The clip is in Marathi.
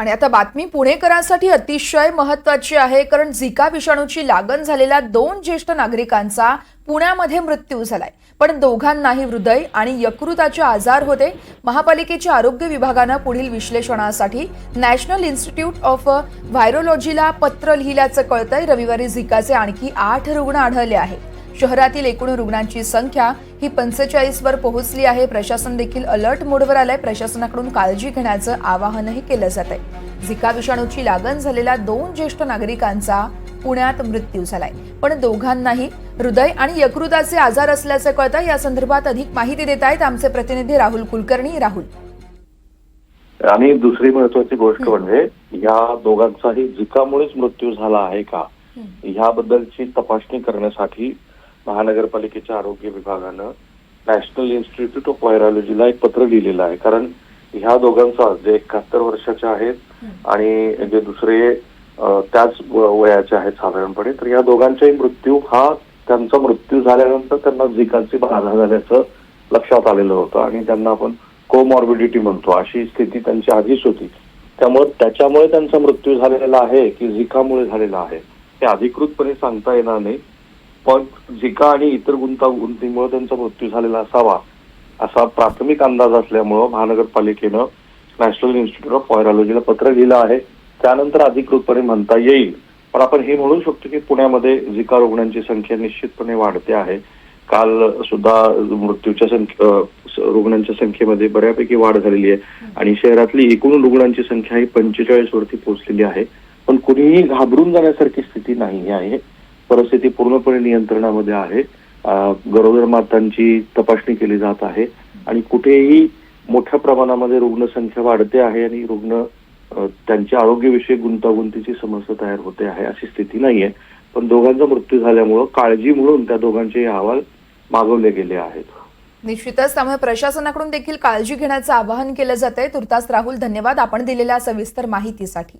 आणि आता बातमी पुणेकरांसाठी अतिशय महत्वाची आहे कारण झिका विषाणूची लागण झालेल्या दोन ज्येष्ठ नागरिकांचा पुण्यामध्ये मृत्यू झालाय. पण दोघांनाही हृदय आणि यकृताचे आजार होते. महापालिकेच्या आरोग्य विभागानं पुढील विश्लेषणासाठी नॅशनल इन्स्टिट्यूट ऑफ व्हायरोलॉजीला पत्र लिहिल्याचं कळतंय. रविवारी झिकाचे आणखी आठ रुग्ण आढळले आहेत. शहरातील एकूण रुग्णांची संख्या ही पंचेचाळीस वर पोहोचली आहे. प्रशासन देखील अलर्ट मोडवर आलंय. प्रशासनाकडून काळजी घेण्याचं आवाहनही केलं जात आहे झिका विषाणूची लागण झालेल्या दोन ज्येष्ठ नागरिकांचा पुण्यात मृत्यू झालाय. पण दोघांनाही हृदय आणि यकृताचे आजार असल्याचं कळतं या संदर्भात अधिक माहिती देत आहेत आमचे प्रतिनिधी राहुल कुलकर्णी. राहुल. आणि दुसरी महत्वाची गोष्ट म्हणजे या दोघांचाही झिकामुळेच मृत्यू झाला आहे का? ह्याबद्दलची तपासणी करण्यासाठी महानगरपालिकेच्या आरोग्य विभागानं नॅशनल इन्स्टिट्यूट ऑफ व्हायरॉलॉजीला एक पत्र लिहिलेलं आहे. कारण ह्या दोघांचा जे एकाहत्तर वर्षाचे आहेत आणि जे दुसरे त्याच वयाचे आहेत साधारणपणे तर या दोघांचाही मृत्यू हा त्यांचा मृत्यू झाल्यानंतर त्यांना झिकाची बाधा झाल्याचं लक्षात आलेलं होतं आणि त्यांना आपण कोमॉर्बिडिटी म्हणतो. अशी स्थिती त्यांची आधीच होती. त्यामुळे त्याच्यामुळे त्यांचा मृत्यू झालेला आहे की झिकामुळे झालेला आहे हे अधिकृतपणे सांगता येणार नाही. पण झिका आणि इतर गुंतागुंतीमुळे त्यांचा मृत्यू झालेला असावा असा प्राथमिक अंदाज असल्यामुळं महानगरपालिकेनं नॅशनल इन्स्टिट्यूट ऑफ व्हायरॉलॉजीला पत्र लिहिलं आहे. त्यानंतर अधिकृतपणे म्हणता येईल. पण आपण हे म्हणू शकतो की पुण्यामध्ये झिका रुग्णांची संख्या निश्चितपणे वाढते आहे. काल सुद्धा मृत्यूच्या संख्या रुग्णांच्या संख्येमध्ये बऱ्यापैकी वाढ झालेली आहे. आणि शहरातली एकूण रुग्णांची संख्या ही पंचेचाळीस वरती पोहोचलेली आहे. पण कुणीही घाबरून जाण्यासारखी स्थिती नाही आहे. परिस्थिती पूर्णपणे नियंत्रणामध्ये आहे. गरोदर मातांची तपासणी केली जात आहे. आणि कुठेही मोठ्या प्रमाणामध्ये रुग्णसंख्या वाढते आहे आणि रुग्ण त्यांच्या आरोग्यविषयक गुंतागुंतीची समस्या तयार होते आहे अशी स्थिती नाहीये. पण दोघांचा मृत्यू झाल्यामुळं काळजी म्हणून त्या दोघांचे अहवाल मागवले गेले आहेत. निश्चितच त्यामुळे प्रशासनाकडून देखील काळजी घेण्याचं आवाहन केलं जात आहे तुर्तास राहुल धन्यवाद. आपण दिलेल्या सविस्तर माहितीसाठी.